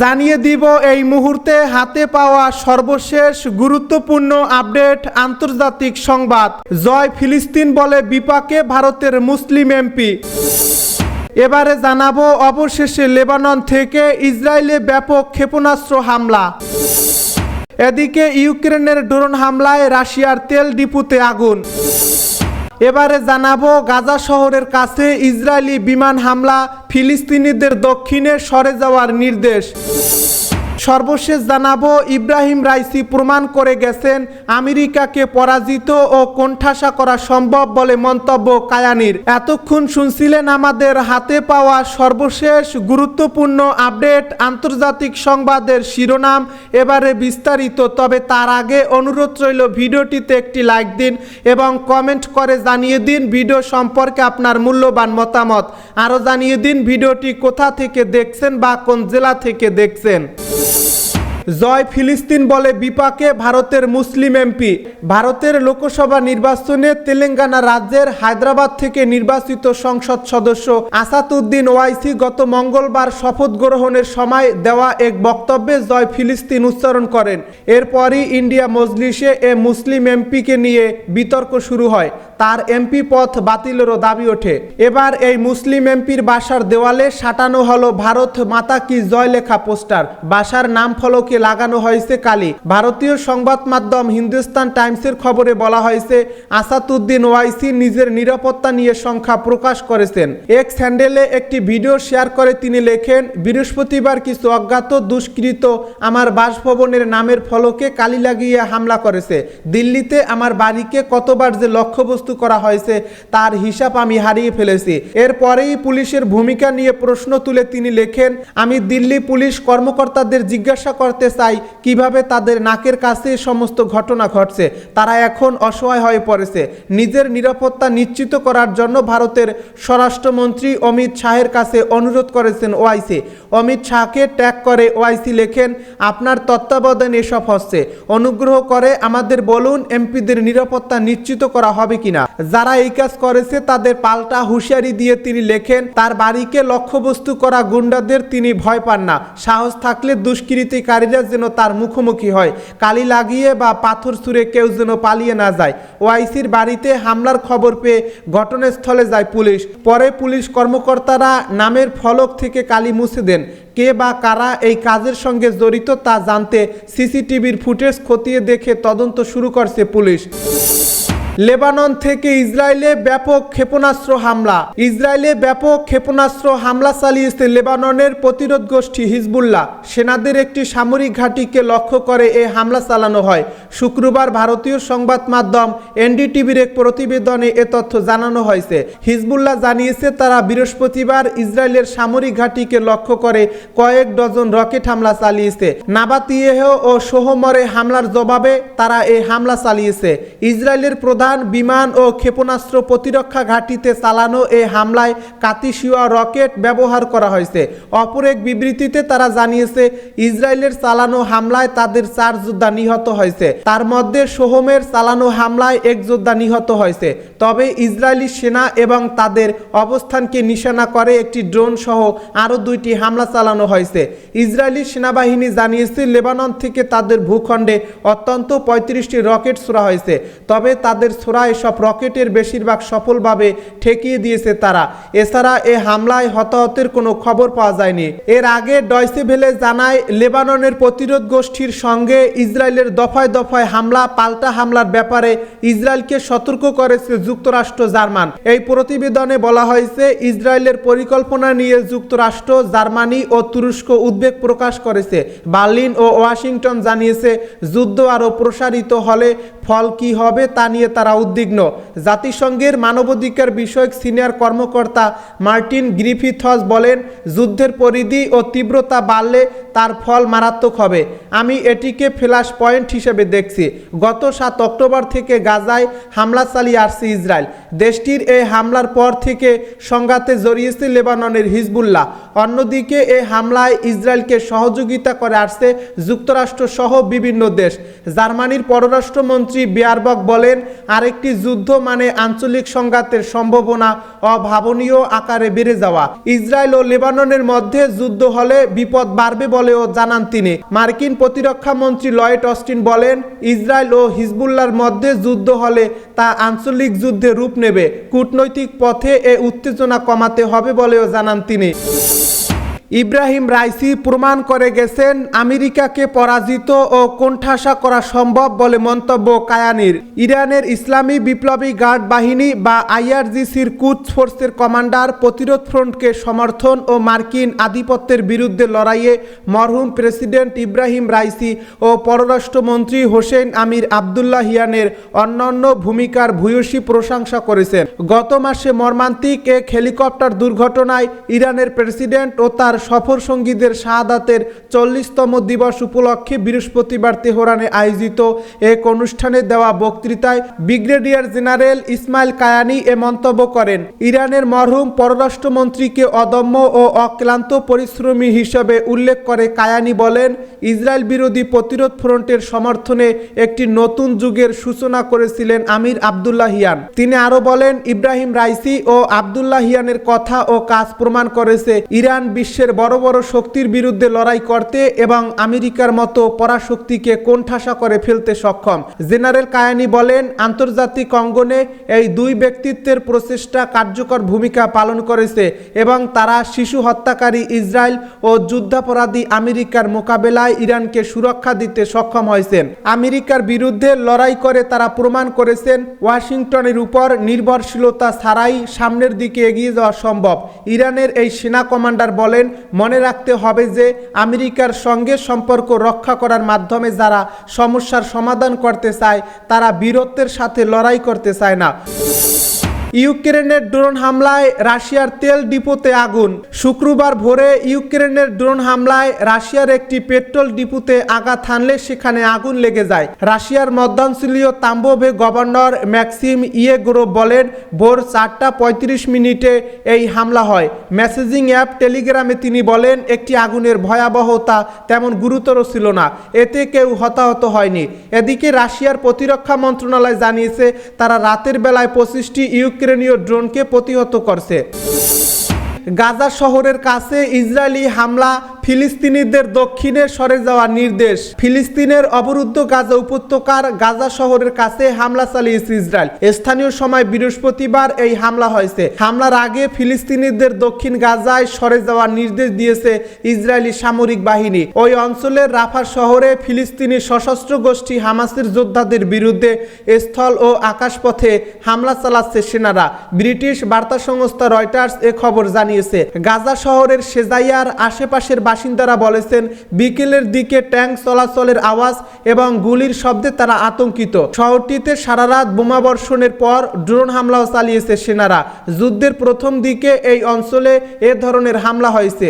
জানিয়ে দিব, এই মুহূর্তে হাতে পাওয়া সর্বশেষ গুরুত্বপূর্ণ আপডেট আন্তর্জাতিক সংবাদ। জয় ফিলিস্তিন বলে বিপাকে ভারতের মুসলিম এমপি। এবারে জানাব, অবশেষে লেবানন থেকে ইসরায়েলে ব্যাপক ক্ষেপণাস্ত্র হামলা। এদিকে ইউক্রেনের ড্রোন হামলায় রাশিয়ার তেল ডিপুতে আগুন। এবারে জানাব গাজা শহরের কাছে ইসরায়েলি বিমান হামলা ফিলিস্তিনিদের দক্ষিণে সরে যাওয়ার নির্দেশ। সর্বশেষ জানাব, ইব্রাহিম রাইসি প্রমাণ করে গেছেন আমেরিকাকে পরাজিত ও কোণঠাসা করা সম্ভব বলে মন্তব্য কায়ানির। এতক্ষণ শুনছিলেন আমাদের হাতে পাওয়া সর্বশেষ গুরুত্বপূর্ণ আপডেট আন্তর্জাতিক সংবাদের শিরোনাম। এবারে বিস্তারিত, তবে তার আগে অনুরোধ রইল ভিডিওটিতে একটি লাইক দিন এবং কমেন্ট করে জানিয়ে দিন ভিডিও সম্পর্কে আপনার মূল্যবান মতামত। আরও জানিয়ে দিন ভিডিওটি কোথা থেকে দেখছেন বা কোন জেলা থেকে দেখছেন। জয় ফিলিস্তিন বলে বিপাকে ভারতের মুসলিম এমপি। ভারতের লোকসভা নির্বাচনে তেলেঙ্গানা রাজ্যের হায়দ্রাবাদ থেকে নির্বাচিত সংসদ সদস্য আসাদউদ্দিন ওয়াইসি গত মঙ্গলবার শপথ গ্রহণের সময় দেওয়া এক বক্তব্যে জয় ফিলিস্তিন উচ্চারণ করেন। এরপরই ইন্ডিয়া মজলিসে এ মুসলিম এমপিকে নিয়ে বিতর্ক শুরু হয়। তার এমপি পথ বাতিলেরও দাবি ওঠে। এবার এই মুসলিম এমপির বাসার দেওয়ালে সাটানো হলো ভারত মাতা কি জয় লেখা পোস্টার। বাসার নাম ফলকে লাগানো হয়েছে কালি। ভারতীয় সংবাদ মাধ্যম হিন্দুস্তান টাইমসের খবরে বলা হয়েছে, আসাদুদ্দিন ওয়াইসি নিজের নিরাপত্তা নিয়ে সংখ্যা প্রকাশ করেছেন। এক স্যান্ডেলে একটি ভিডিও শেয়ার করে তিনি লেখেন, বৃহস্পতিবার কিছু অজ্ঞাত দুষ্কৃত আমার বাসভবনের নামের ফলকে কালি লাগিয়ে হামলা করেছে। দিল্লিতে আমার বাড়িকে কতবার যে লক্ষ্যবস্তু করা হয়েছে, তার হিসাব আমি হারিয়ে ফেলেছি। এরপরেই পুলিশের ভূমিকা নিয়ে প্রশ্ন তুলে তিনি লেখেন, আমি দিল্লি পুলিশ কর্মকর্তাদের জিজ্ঞাসা করতে চাই, কীভাবে তাদের নাকের কাছে সমস্ত ঘটনা ঘটছে? তারা এখন অসহায় হয়ে পড়েছে। নিজের নিরাপত্তা নিশ্চিত করার জন্য ভারতের স্বরাষ্ট্রমন্ত্রী অমিত শাহের কাছে অনুরোধ করেছেন ওআইসি। অমিত শাহকে ট্যাগ করে ওআইসি লেখেন, আপনার তত্ত্বাবধানে এসব হচ্ছে। অনুগ্রহ করে আমাদের বলুন, এমপিদের নিরাপত্তা নিশ্চিত করা হবে কিনা? যারা এই কাজ করেছে, তাদের পাল্টা হুঁশিয়ারি দিয়ে তিনি লেখেন, তার বাড়িকে লক্ষ্যবস্তু করা গুন্ডাদের তিনি ভয় পান না। সাহস থাকলে দুষ্কৃতিকারীরা যেন তার মুখোমুখি হয়। কালি লাগিয়ে বা পাথর ছুঁড়ে কেউ যেন পালিয়ে না যায়। ওআইসির বাড়িতে হামলার খবর পেয়ে ঘটনাস্থলে যায় পুলিশ। পরে পুলিশ কর্মকর্তারা নামের ফলক থেকে কালি মুছে দেন। কে বা কারা এই কাজের সঙ্গে জড়িত তা জানতে সিসিটিভির ফুটেজ খতিয়ে দেখে তদন্ত শুরু করছে পুলিশ। লেবানন থেকে ইসরায়েলে ব্যাপক ক্ষেপণাস্ত্র হামলা। ইসরায়েলে ব্যাপক ক্ষেপণাস্ত্র হামলা চালিয়েছে লেবাননের প্রতিরোধ গোষ্ঠী হিজবুল্লাহ। সেনাদের একটি সামরিক ঘাঁটিকে লক্ষ্য করে এই হামলা চালানো হয়। শুক্রবার ভারতীয় সংবাদ মাধ্যম এনডিটিভির এক প্রতিবেদনে এ তথ্য জানানো হয়েছে। হিজবুল্লাহ জানিয়েছে, তারা বৃহস্পতিবার ইসরায়েলের সামরিক ঘাঁটিকে লক্ষ্য করে কয়েক ডজন রকেট হামলা চালিয়েছে। নাবাতিয়েহ ও সোহমরে হামলার জবাবে তারা এই হামলা চালিয়েছে। ইসরায়েলের প্রধান প্রধান বিমান ও ক্ষেপণাস্ত্র প্রতিরক্ষা ঘাঁটিতে চালানো এই হামলায় কাতিসিয়া রকেট ব্যবহার করা হয়েছে। অপর এক বিবৃতিতে তারা জানিয়েছে, ইসরায়েলের চালানো হামলায় তাদের চার যোদ্ধা নিহত হয়েছে। তার মধ্যে সোহমের চালানো হামলায় এক যোদ্ধা নিহত হয়েছে। তবে ইসরায়েলি সেনা এবং তাদের অবস্থানকে নিশানা করে একটি ড্রোন সহ আরও দুইটি হামলা চালানো হয়েছে। ইসরায়েলি সেনাবাহিনী জানিয়েছে, লেবানন থেকে তাদের ভূখণ্ডে অত্যন্ত পঁয়ত্রিশটি রকেট ছোড়া হয়েছে। তবে তাদের ছোড়া এসব রকেটের বেশিরভাগ সফলভাবে ঠেকিয়ে দিয়েছে তারা। এছাড়া এ হামলায় হতাহতের কোনো খবর পাওয়া যায়নি। এর আগে ডয়সে ভেলে জানায়, লেবাননের প্রতিরোধ গোষ্ঠীর সঙ্গে ইসরায়েলের দফায় দফায় হামলা, পাল্টা হামলার ব্যাপারে ইসরায়েলকে সতর্ক করেছে যুক্তরাষ্ট্র জার্মান। এই প্রতিবেদনে বলা হয়েছে, ইসরায়েলের পরিকল্পনা নিয়ে যুক্তরাষ্ট্র, জার্মানি ও তুরস্ক উদ্বেগ প্রকাশ করেছে। বার্লিন ও ওয়াশিংটন জানিয়েছে, যুদ্ধ আরও প্রসারিত হলে ফল কি হবে তা নিয়ে তারা উদ্বিগ্ন। জাতিসংঘের মানবাধিকার বিষয়ক সিনিয়র কর্মকর্তা মার্টিন গ্রিফিথস বলেন, যুদ্ধের পরিধি ও তীব্রতা বাড়লে তার ফল মারাত্মক হবে। আমি এটিকে ফ্ল্যাশ পয়েন্ট হিসেবে দেখছি। গত সাত অক্টোবর থেকে গাজায় হামলা চালিয়ে আসছে ইসরায়েল। দেশটির এই হামলার পর থেকে সংঘাতে জড়িয়েছে লেবাননের হিজবুল্লাহ। অন্যদিকে এই হামলায় ইসরায়েলকে সহযোগিতা করে আসছে যুক্তরাষ্ট্র সহ বিভিন্ন দেশ। জার্মানির পররাষ্ট্রমন্ত্রী বিয়ারবক বলেন আরেকটি যুদ্ধ মানে আঞ্চলিক সংঘাতের সম্ভাবনা অভাবনীয় আকারে বেড়ে যাওয়া। ইসরায়েল ও লেবাননের মধ্যে যুদ্ধ হলে বিপদ বাড়বে বলেও জানান তিনি। মার্কিন প্রতিরক্ষা মন্ত্রী লয়েড অস্টিন বলেন, ইসরায়েল ও হিজবুল্লার মধ্যে যুদ্ধ হলে তা আঞ্চলিক যুদ্ধে রূপ নেবে। কূটনৈতিক পথে এ উত্তেজনা কমাতে হবে বলেও জানান তিনি। ইব্রাহিম রাইসি প্রমাণ করে গেছেন আমেরিকাকে পরাজিত ও কোণঠাসা করা সম্ভব বলে মন্তব্য কায়ানির। ইরানের ইসলামী বিপ্লবী গার্ড বাহিনী বা আইআরজিসির কুচ ফোর্সের কমান্ডার প্রতিরোধ ফ্রন্টকে সমর্থন ও মার্কিন আধিপত্যের বিরুদ্ধে লড়াইয়ে মরহুম প্রেসিডেন্ট ইব্রাহিম রাইসি ও পররাষ্ট্রমন্ত্রী হোসেন আমির আবদুল্লাহিয়ানের অন্যান্য ভূমিকার ভূয়সী প্রশংসা করেছেন। গত মাসে মর্মান্তিক এক হেলিকপ্টার দুর্ঘটনায় ইরানের প্রেসিডেন্ট ও তার সফর সঙ্গীদের শাহাদাতের চল্লিশতম দিবস উপলক্ষে বৃহস্পতিবার তেহরানে আয়োজিত এক অনুষ্ঠানে দেওয়া বক্তৃতায় ব্রিগেডিয়ার জেনারেল ইসমাইল কায়ানি এ মন্তব্য করেন। ইরানের মরহুম পররাষ্ট্রমন্ত্রীকে অদম্য ও অক্লান্ত পরিশ্রমী হিসেবে উল্লেখ করে কায়ানি বলেন, ইসরায়েল বিরোধী প্রতিরোধ ফ্রন্টের সমর্থনে একটি নতুন যুগের সূচনা করেছিলেন আমির আবদুল্লাহিয়ান তিনি আরও বলেন, ইব্রাহিম রাইসি ও আবদুল্লাহিয়ানের কথা ও কাজ প্রমাণ করেছে, ইরান বিশ্বের বড় বড় শক্তির বিরুদ্ধে লড়াই করতে এবং আমেরিকার মতো পরাশক্তিকে কোণঠাসা করে ফেলতে সক্ষম। জেনারেল কায়ানি বলেন, আন্তর্জাতিক অঙ্গনে এই দুই ব্যক্তিত্বের প্রচেষ্টা কার্যকর ভূমিকা পালন করেছে এবং তারা শিশু হত্যাকারী ইসরায়েল ও যুদ্ধাপরাধী আমেরিকার মোকাবেলায় ইরানকে সুরক্ষা দিতে সক্ষম হয়েছেন। আমেরিকার বিরুদ্ধে লড়াই করে তারা প্রমাণ করেছেন, ওয়াশিংটনের উপর নির্ভরশীলতা ছাড়াই সামনের দিকে এগিয়ে যাওয়া সম্ভব। ইরানের এই সেনা কমান্ডার বলেন মনে রাখতে হবে যে আমেরিকার সঙ্গে সম্পর্ক রক্ষা করার মাধ্যমে যারা সমস্যার সমাধান করতে চায়, তারা বীরত্বের সাথে লড়াই করতে চায় না। ইউক্রেনের ড্রোন হামলায় রাশিয়ার তেল ডিপোতে আগুন। শুক্রবার ভোরে ইউক্রেনের ড্রোন হামলায় রাশিয়ার একটি পেট্রোল ডিপোতে আঘাত হানলে সেখানে আগুন লেগে যায়। রাশিয়ার মধ্যাঞ্চলীয় তাম্বোভে গভর্নর ম্যাক্সিম ইয়েগ্রো বলেন ভোর চারটা পঁয়ত্রিশ মিনিটে এই হামলা হয়। মেসেজিং অ্যাপ টেলিগ্রামে তিনি বলেন, একটি আগুনের ভয়াবহতা তেমন গুরুতর ছিল না। এতে কেউ হতাহত হয়নি। এদিকে রাশিয়ার প্রতিরক্ষা মন্ত্রণালয় জানিয়েছে, তারা রাতের বেলায় পঁচিশটি ইউক্রেনীয় ড্রোনকে প্রতিহত করছে। গাজা শহরের কাছে ইসরায়েলি হামলা ফিলিস্তিনিদের দক্ষিণে সরে যাওয়ার নির্দেশ। ফিলিস্তিনের অবরুদ্ধ গাজা উপত্যকার গাজা শহরের কাছে হামলা চালিয়েছে ইসরায়েল। স্থানীয় সময় বৃহস্পতিবার এই হামলা হয়েছে। হামলার আগে ফিলিস্তিনিদের দক্ষিণ গাজায় সরে যাওয়ার নির্দেশ দিয়েছে ইসরায়েলি সামরিক বাহিনী। ওই অঞ্চলের রাফা শহরে ফিলিস্তিনি সশস্ত্র গোষ্ঠী হামাসের যোদ্ধাদের বিরুদ্ধে স্থল ও আকাশপথে হামলা চালাচ্ছে সেনারা। ব্রিটিশ বার্তা সংস্থা রয়টার্স এ খবর জানিয়েছে, গাজা শহরের সেজাইয়ার আশেপাশের বাসিন্দারা বলেছেন, বিকেলের দিকে ট্যাঙ্ক চলাচলের আওয়াজ এবং গুলির শব্দে তারা আতঙ্কিত। শহরটিতে সারা রাত বোমাবর্ষণের পর ড্রোন হামলাও চালিয়েছে সেনারা। যুদ্ধের প্রথম দিকে এই অঞ্চলে এ ধরনের হামলা হয়েছে।